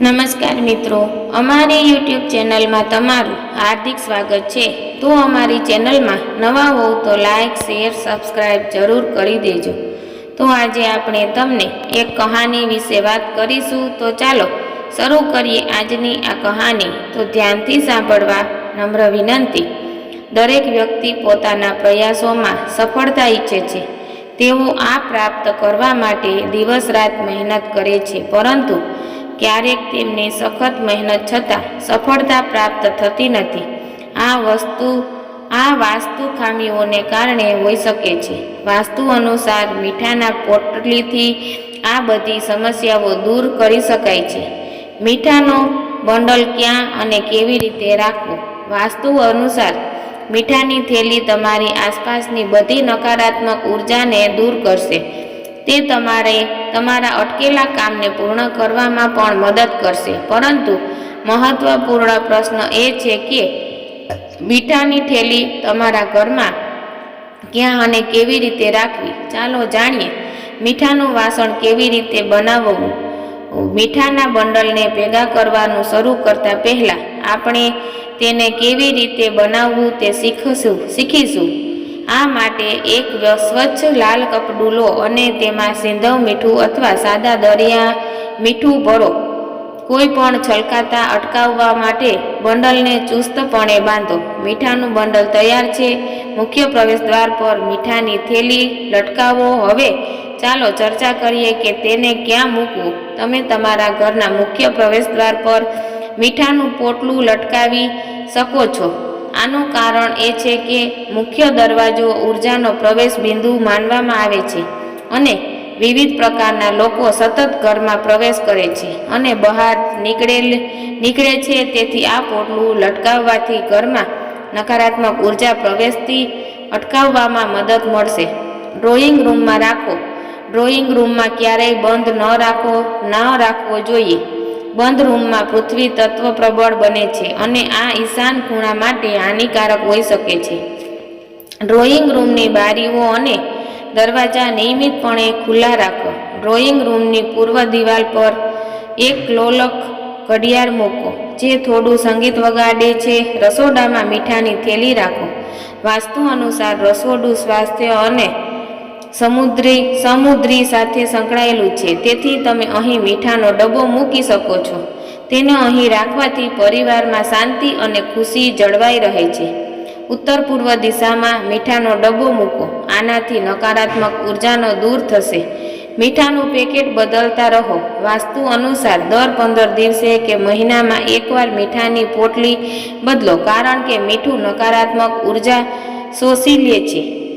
નમસ્કાર મિત્રો, અમારી યુટ્યુબ ચેનલમાં તમારું હાર્દિક સ્વાગત છે. તો અમારી ચેનલમાં નવા હોવ તો લાઇક શેર સબસ્ક્રાઈબ જરૂર કરી દેજો. તો આજે આપણે તમને એક કહાની વિશે વાત કરીશું. તો ચાલો, શરૂ કરીએ આજની આ કહાની. તો ધ્યાનથી સાંભળવા નમ્ર વિનંતી. દરેક વ્યક્તિ પોતાના પ્રયાસોમાં સફળતા ઈચ્છે છે. તેઓ આ પ્રાપ્ત કરવા માટે દિવસ રાત મહેનત કરે છે. પરંતુ ક્યારેક તેમને સખત મહેનત છતાં સફળતા પ્રાપ્ત થતી નથી. આ વસ્તુ, આ વાસ્તુ ખામીઓને કારણે હોઈ શકે છે. વાસ્તુ અનુસાર મીઠાના પોટલીથી આ બધી સમસ્યાઓ દૂર કરી શકાય છે. મીઠાનો બંડલ ક્યાં અને કેવી રીતે રાખવો? વાસ્તુ અનુસાર મીઠાની થેલી તમારી આસપાસની બધી નકારાત્મક ઉર્જાને દૂર કરશે. તે તમારે તમારા અટકેલા કામને પૂર્ણ કરવામાં પણ મદદ કરશે. પરંતુ મહત્વપૂર્ણ પ્રશ્ન એ છે કે મીઠાની થેલી તમારા ઘરમાં ક્યાં અને કેવી રીતે રાખવી? ચાલો જાણીએ મીઠાનું વાસણ કેવી રીતે બનાવવું? મીઠાના બંડલને ભેગા કરવાનું શરૂ કરતા પહેલાં આપણે તેને કેવી રીતે બનાવવું તે શીખશું શીખીશું. આ માટે એક સ્વચ્છ લાલ કપડું લો અને તેમાં સિંધવ મીઠું અથવા સાદા દરિયા મીઠું ભરો. કોઈ પણ છલકાતા અટકાવવા માટે બંડલને ચુસ્તપણે બાંધો. મીઠાનું બંડલ તૈયાર છે. મુખ્ય પ્રવેશદ્વાર પર મીઠાની થેલી, લટકાવો. હવે ચાલો ચર્ચા કરીએ કે તેને ક્યાં મૂકવું? તમે તમારા ઘરના મુખ્ય પ્રવેશદ્વાર પર મીઠાનું પોટલું લટકાવી શકો છો. આનું કારણ એ છે કે મુખ્ય દરવાજો ઉર્જાનો પ્રવેશ બિંદુ માનવામાં આવે છે અને વિવિધ પ્રકારના લોકો સતત ઘરમાં પ્રવેશ કરે છે અને બહાર નીકળેલ, નીકળે છે. તેથી આ પોટલું લટકાવવાથી ઘરમાં નકારાત્મક ઊર્જા પ્રવેશથી અટકાવવામાં મદદ મળશે. ડ્રોઈંગ રૂમમાં રાખો. ડ્રોઈંગ રૂમમાં ક્યારેય બંધ ન રાખો, ન રાખવો જોઈએ. બંધ રૂમમાં પૃથ્વી તત્વ પ્રબળ બને છે અને આ ઈશાન ખૂણા માટે હાનિકારક હોઈ શકે છે. ડ્રોઈંગ રૂમની બારીઓ અને દરવાજા નિયમિતપણે ખુલ્લા રાખો. ડ્રોઈંગ રૂમની પૂર્વ દિવાલ પર એક લોલક ઘડિયાળ મૂકો, જે થોડું સંગીત વગાડે છે. રસોડામાં મીઠાની થેલી રાખો. વાસ્તુ અનુસાર રસોડું સ્વાસ્થ્ય અને સમુદ્રી સમુદ્રી સાથે સંકળાયેલું છે. તેથી તમે અહીં મીઠાનો ડબ્બો મૂકી શકો છો. તેને અહીં રાખવાથી પરિવારમાં શાંતિ અને ખુશી જળવાઈ રહે છે. ઉત્તર પૂર્વ દિશામાં મીઠાનો ડબ્બો મૂકો. આનાથી નકારાત્મક ઉર્જાનો દૂર થશે. મીઠાનું પેકેટ બદલતા રહો. વાસ્તુ અનુસાર દર પંદર દિવસે કે મહિનામાં એકવાર મીઠાની પોટલી બદલો. કારણ કે મીઠું નકારાત્મક ઊર્જા શોષી લે છે.